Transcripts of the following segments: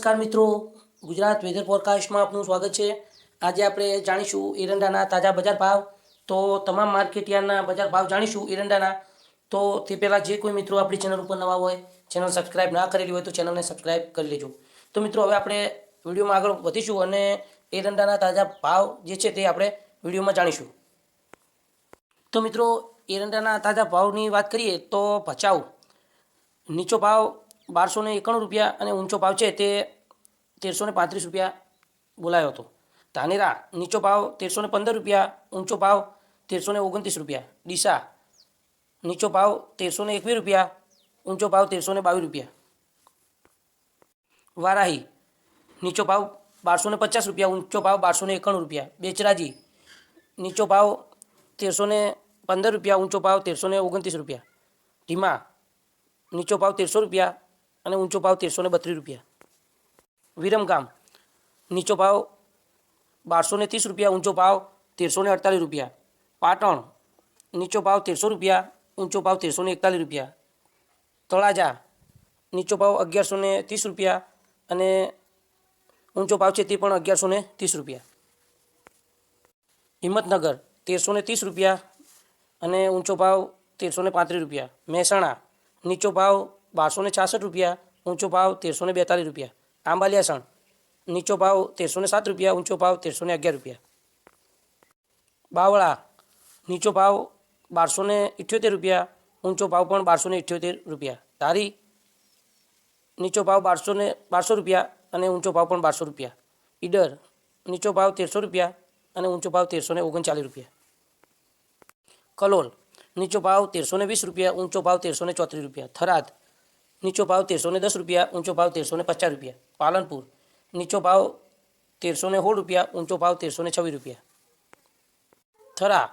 નમસ્કાર મિત્રો. ગુજરાત વેધર ફોરકાસ્ટમાં આપનું સ્વાગત છે. આજે આપણે જાણીશું એરંડાના તાજા બજાર ભાવ. તો તમામ માર્કેટિયાના બજાર ભાવ જાણીશું એરંડાના. તો તે પહેલાં જે કોઈ મિત્રો આપણી ચેનલ ઉપર નવા હોય, ચેનલ સબસ્ક્રાઇબ ના કરેલી હોય તો ચેનલને સબસ્ક્રાઇબ કરી લેજો. તો મિત્રો, હવે આપણે વિડીયોમાં આગળ વધીશું અને એરંડાના તાજા ભાવ જે છે તે આપણે વિડીયોમાં જાણીશું. તો મિત્રો, એરંડાના તાજા ભાવની વાત કરીએ તો ભચાઉ. નીચો ભાવ બારસો ને એકાણું રૂપિયા અને ઊંચો ભાવ છે તે તેરસો ને પાંત્રીસ રૂપિયા બોલાયો હતો. ધાનેરા, નીચો ભાવ તેરસો ને પંદર રૂપિયા, ઊંચો ભાવ તેરસો ને ઓગણત્રીસ રૂપિયા. ડીસા, નીચો ભાવ તેરસો ને એકવીસ રૂપિયા, ઊંચો ભાવ તેરસો ને બાવીસ રૂપિયા. વારાહી, નીચો ભાવ બારસો ને પચાસ રૂપિયા, ઊંચો ભાવ બારસો ને એકાણું રૂપિયા. બેચરાજી, નીચો ભાવ તેરસો ને પંદર રૂપિયા, ઊંચો ભાવ તેરસો ને ઓગણત્રીસ રૂપિયા. ધીમા નીચો ભાવ તેરસો રૂપિયા અને ઊંચો ભાવ તેરસો ને બત્રીસ રૂપિયા. વિરમગામ નીચો ભાવ બારસો ને ત્રીસ રૂપિયા, ઊંચો ભાવ તેરસો ને અડતાલીસ રૂપિયા. પાટણ. નીચો ભાવ તેરસો રૂપિયા, ઊંચો ભાવ તેરસો ને એકતાલીસ રૂપિયા. તળાજા. નીચો ભાવ અગિયારસો ને ત્રીસ રૂપિયા અને ઊંચો ભાવ છે તે પણ અગિયારસો ને ત્રીસ રૂપિયા. હિંમતનગર. તેરસો ને ત્રીસ રૂપિયા અને ઊંચો ભાવ તેરસો ને પાંત્રીસ રૂપિયા. મહેસાણા. નીચો ભાવ બારસો ને છાસઠ રૂપિયા ઊંચો ભાવ તેરસો ને બેતાલીસ રૂપિયા આંબાલિયાસણ નીચો ભાવ તેરસો ને સાત રૂપિયા ઊંચો ભાવ તેરસો ને અગિયાર રૂપિયા બાવળા નીચો ભાવ બારસો ને ઇઠ્યોતેર રૂપિયા ઊંચો ભાવ પણ બારસો ને ઇઠ્યોતેર રૂપિયા ધારી નીચો ભાવ બારસો ને બારસો રૂપિયા અને ઊંચો ભાવ પણ બારસો રૂપિયા ઈડર નીચો ભાવ તેરસો રૂપિયા અને ઊંચો ભાવ તેરસો ને ઓગણચાલીસ રૂપિયા કલોલ નીચો ભાવ તેરસો ને વીસ રૂપિયા ઊંચો ભાવ તેરસો ને ચોત્રીસ રૂપિયા થરાદ નીચો ભાવ તેરસો ને દસ રૂપિયા ઊંચો ભાવ તેરસો ને પચાસ રૂપિયા પાલનપુર નીચો ભાવ તેરસો ને સોળ રૂપિયા ઊંચો ભાવ તેરસો ને છવ્વીસ રૂપિયા થરા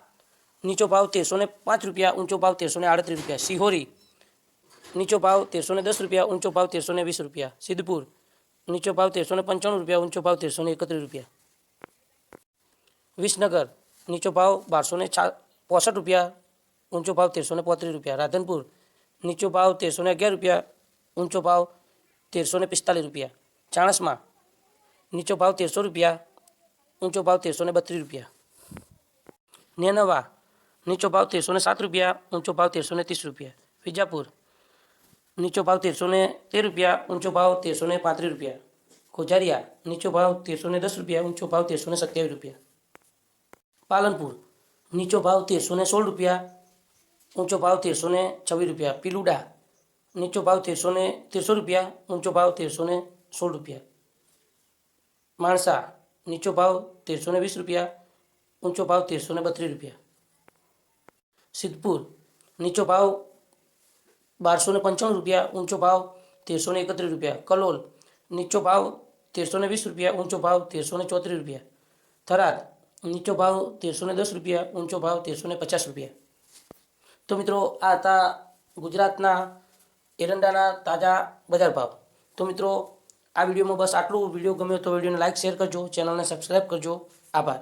નીચો ભાવ તેરસો ને પાંચ રૂપિયા ઊંચો ભાવ તેરસો ને આડત્રીસ રૂપિયા સિહોરી નીચો ભાવ તેરસો ને દસ રૂપિયા ઊંચો ભાવ તેરસો ને વીસ રૂપિયા સિદ્ધપુર નીચો ભાવ તેરસો ને પંચાણું રૂપિયા ઊંચો ભાવ તેરસો ને એકત્રીસ રૂપિયા વિસનગર નીચો ભાવ બારસો ને છા પોસઠ રૂપિયા ઊંચો ભાવ તેરસો ને પોત્રીસ રૂપિયા રાધનપુર નીચો ભાવ તેરસો ને અગિયાર રૂપિયા ઊંચો ભાવ તેરસો ને પિસ્તાલીસ રૂપિયા ચાણસમાં નીચો ભાવ તેરસો રૂપિયા ઊંચો ભાવ તેરસો ને બત્રીસ રૂપિયા નેનવા નીચો ભાવ તેરસો ને સાત રૂપિયા ઊંચો ભાવ તેરસો ને ત્રીસ રૂપિયા વિજાપુર નીચો ભાવ તેરસો ને તેર રૂપિયા ઊંચો ભાવ તેરસો ને પાંત્રીસ રૂપિયા ખોજારિયા નીચો ભાવ તેરસો ને દસ રૂપિયા ઊંચો ભાવ તેરસો ને સત્યાવીસ રૂપિયા પાલનપુર નીચો ભાવ તેરસો ને સોળ રૂપિયા ઊંચો ભાવ તેરસો ને છવ્વીસ રૂપિયા પીલુડા નીચો ભાવ તેરસો ને તેરસો રૂપિયા ઊંચો ભાવ તેરસો ને સોળ રૂપિયા માણસા નીચો ભાવ તેરસો ને વીસ રૂપિયા ઊંચો ભાવ તેરસો ને બત્રીસ રૂપિયા સિદ્ધપુર નીચો ભાવ બારસો ને પંચાણું રૂપિયા ઊંચો ભાવ તેરસો ને એકત્રીસ રૂપિયા કલોલ નીચો ભાવ તેરસો ને વીસ રૂપિયા ઊંચો ભાવ તેરસો ને ચોત્રીસ રૂપિયા થરાદ નીચો ભાવ તેરસો ને દસ રૂપિયા ઊંચો ભાવ તેરસો ને પચાસ રૂપિયા તો મિત્રો આ હતા ગુજરાતના એરંડાના તાજા બજાર ભાવ. તો મિત્રો, આ વિડીયોમાં બસ આટલું. વીડિયો ગમ્યો તો વિડીયોને લાઇક શેર કરજો. ચેનલને સબસ્ક્રાઈબ કરજો. આભાર.